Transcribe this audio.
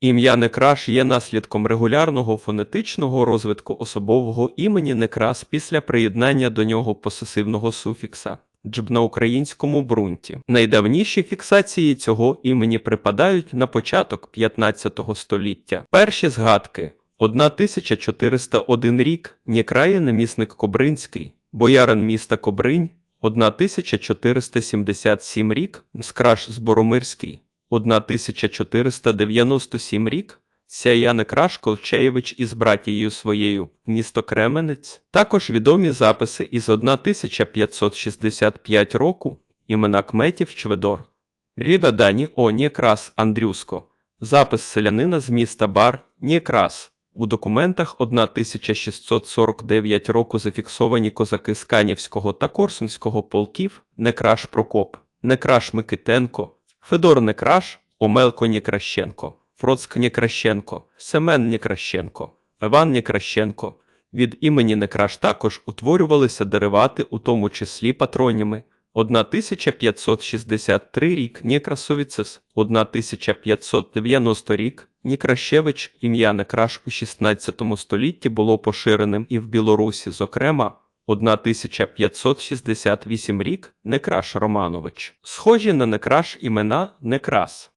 Ім'я Некраш є наслідком регулярного фонетичного розвитку особового імені Некрас після приєднання до нього посесивного суфікса «джб» на українському брунті. Найдавніші фіксації цього імені припадають на початок 15 століття. Перші згадки. 1401 рік. Нікрає намісник Кобринський, боярин міста Кобринь, 1477 рік. Скраш Зборомирський, 1497 рік Сяя Некраш Колчеєвич із братією своєю, місто Кременець. Також відомі записи із 1565 року імена Кметів Чведор. Ріда Дані О. Нікрас Андрюско. Запис селянина з міста Бар Нікрас. У документах 1649 року зафіксовані козаки з Канівського та Корсунського полків Некраш Прокоп, Некраш Микитенко, Федор Некраш, Омелко Некращенко, Фроцк Некращенко, Семен Некращенко, Іван Некращенко. Від імені Некраш також утворювалися деривати, у тому числі патроніми. 1563 рік Некрасовіцес, 1590 рік Некращевич, ім'я Некраш у 16 столітті було поширеним і в Білорусі, зокрема, 1568 рік Некраш Романович. Схожі на Некраш імена Некрас.